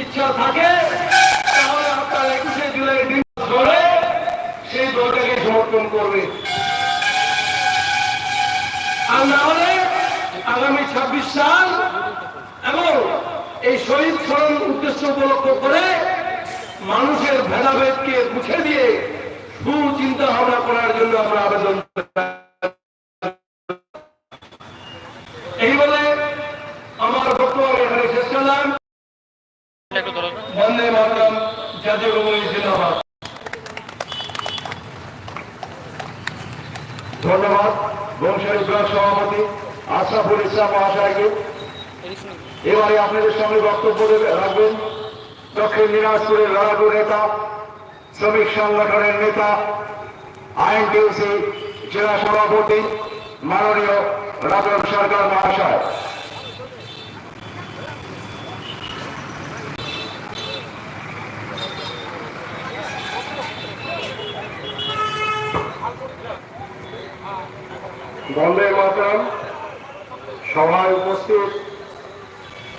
ইচ্ছা থাকে, তাহলে আপনার একুশে জুলাই দিন ধরে সেই দলটাকে সমর্থন করবে আর না হলে আগামী ছাব্বিশ সাল এবং এই শহীদ স্মরণ উদ্দেশ্য উপলক্ষ করে মানুষের ভেদাভেদকে মুছে দিয়ে সুচিন্তা ভাবনা করার জন্য আমরা আবেদন এই বলে আমার বক্তব্য এখানে শেষ করলাম। বন্দে মাতরম, জাতীয় কমিটি জিন্দাবাদ ধন্যবাদ বংশের ব্লক সভাপতি আশরাফুল ইসলাম মহাশয়কে। এবারে আপনাদের সামনে বক্তব্য রাখবেন দক্ষিণ দিনাজপুরের লড়াকু নেতা, শ্রমিক সংগঠনের নেতা আইনটিউসি জেলা সভাপতি, মাননীয় রাজন সরকার মহাশয় বন্দে মাতরম। সভায় উপস্থিত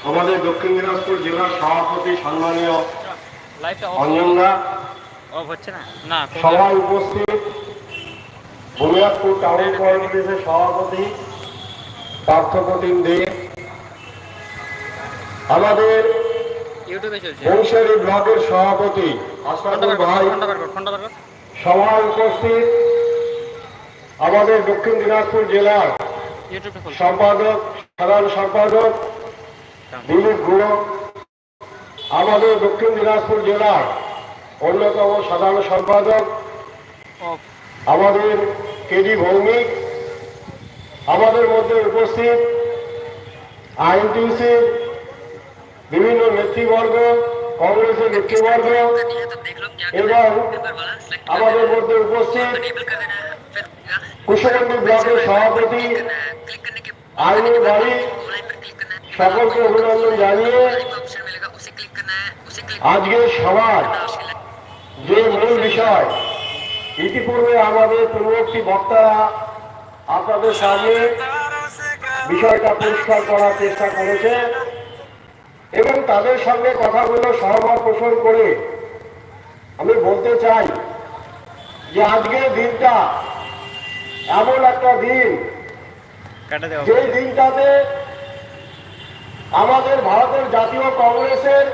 আমাদের দক্ষিণ দিনাজপুর জেলার সভাপতি সম্মানীয় অঞ্জনদা সভায় উপস্থিত বুনিয়াদপুর টাউন সভাপতি পার্থপ্রতিম দে। আমাদের ব্লকের সভাপতি আশরাফুল ভাই। সভায় উপস্থিত আমাদের দক্ষিণ দিনাজপুর জেলার সম্পাদক সাধারণ সম্পাদক দিলীপ গুহ আমাদের দক্ষিণ দিনাজপুর জেলার অন্যতম সাধারণ সম্পাদক আমাদের কেডি ভৌমিক আমাদের মধ্যে উপস্থিত আইনটিউসির বিভিন্ন নেতৃবর্গ কংগ্রেসের নেতৃবর্গ এবং আমাদের মধ্যে উপস্থিত কুশমন্ডি ব্লকের সভাপতি আইনুল বাড়ি সকলকে অভিনন্দন জানিয়ে আজকের সভার যে মূল বিষয়, ইতিপূর্বে আমাদের পূর্ববর্তী বক্তারা আপনাদের সামনে বিষয়টা পরিষ্কার করার চেষ্টা করেছে এবং তাদের সঙ্গে কথাগুলো সহমত পোষণ করে আমি বলতে চাই যে আজকের দিনটা এমন একটা দিন যেই দিনটাতে আমাদের ভারতের জাতীয় কংগ্রেসের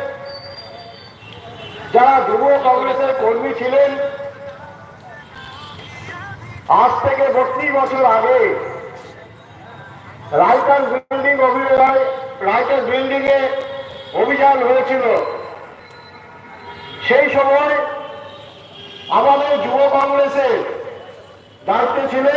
যারা যুব কংগ্রেসের কর্মী ছিলেন আজ থেকে বত্রিশ বছর আগে রাইটার বিল্ডিং অভিযান রাইটার বিল্ডিং এ অভিযান হয়েছিল। সেই সময় আমাদের যুব কংগ্রেসের দায়িত্বে ছিলেন